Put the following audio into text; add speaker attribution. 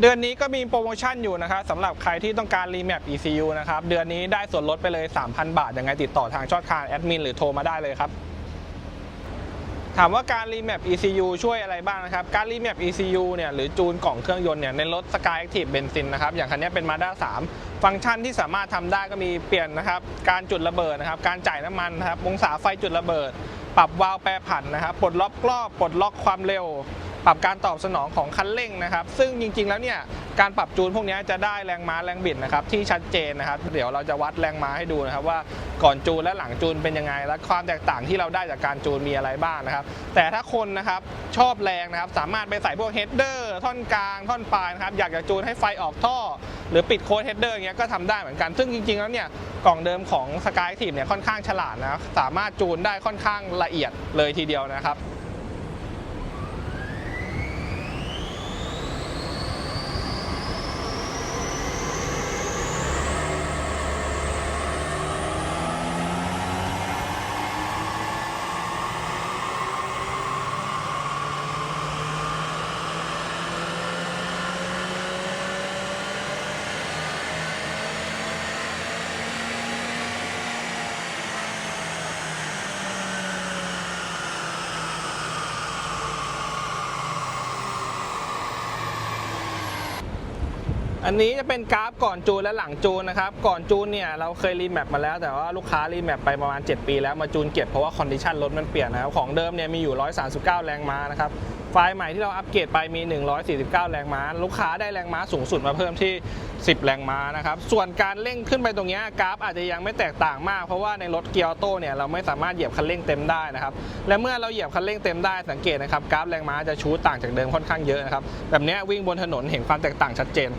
Speaker 1: เดือนนี้ก็มีโปรโมชั่นอยู่นะครับสำหรับใครที่ต้องการรีแมป ECU นะครับ เดือนนี้ได้ส่วนลดไปเลย 3,000 บาท ยังไงติดต่อทางชองทางแอดมินหรือโทรมาได้เลยครับ ถามว่าการรีแมป ECU ช่วยอะไรบ้างนะครับ การรีแมป ECU เนี่ยหรือจูนกล่องเครื่องยนต์เนี่ยในรถ Sky Active Benzin นะครับ อย่างคันนี้เป็น Mazda 3 ฟังก์ชันที่สามารถทำได้ก็มีเปลี่ยนนะครับ การจุดระเบิดนะครับ การจ่ายน้ำมันนะครับ องศาไฟจุดระเบิด ปรับวาล์วแปรผันนะครับ ปลดล็อกกล้อบปลดล็อกความเร็ว ปรับการตอบสนองของคันเร่งนะครับ ซึ่งจริงๆแล้วเนี่ยการปรับจูนพวกนี้จะได้แรงม้าแรงบิดนะครับที่ชัดเจนนะครับ เดี๋ยวเราจะวัดแรงม้าให้ดูนะครับว่าก่อนจูนและหลังจูนเป็นยังไง และความแตกต่างที่เราได้จากการจูนมีอะไรบ้างนะครับ แต่ถ้าคนนะครับชอบแรงนะครับ สามารถไปใส่พวกเฮดเดอร์ท่อนกลาง ท่อนปลายนะครับอยากจะจูนให้ไฟออกท่อ หรือปิดโค้ดเฮดเดอร์อย่างเงี้ยก็ทำได้เหมือนกัน ซึ่งจริงๆแล้วเนี่ยกล่องเดิมของ Sky Active เนี่ยค่อนข้างฉลาดนะสามารถจูนได้ค่อนข้างละเอียดเลยทีเดียวนะครับ อันนี้จะเป็นกราฟก่อนจูนและหลังจูนนะครับ ก่อนจูนเนี่ยเราเคยรีแมปมาแล้ว แต่ว่าลูกค้ารีแมปไปประมาณ 7 ปีแล้วมาจูนเก็บเพราะว่าคอนดิชันรถมันเปลี่ยนนะครับ ของเดิมเนี่ยมีอยู่ 139 แรงม้านะครับ ไฟล์ใหม่ที่เราอัปเกรดไปมี 149 แรงม้า ลูกค้าได้แรงม้าสูงสุดมาเพิ่มที่ 10 แรงม้านะครับ ส่วนการเร่งขึ้นไปตรงเนี้ยกราฟอาจจะยังไม่แตกต่างมาก เพราะว่าในรถเกียร์ออโต้เนี่ยเราไม่สามารถเหยียบคันเร่งเต็มได้นะครับ และเมื่อเราเหยียบคันเร่งเต็มได้สังเกตนะครับกราฟแรงม้าจะชูต่างจากเดิมค่อนข้างเยอะนะครับแบบนี้วิ่งบนถนนเห็นความแตกต่างชัดเจน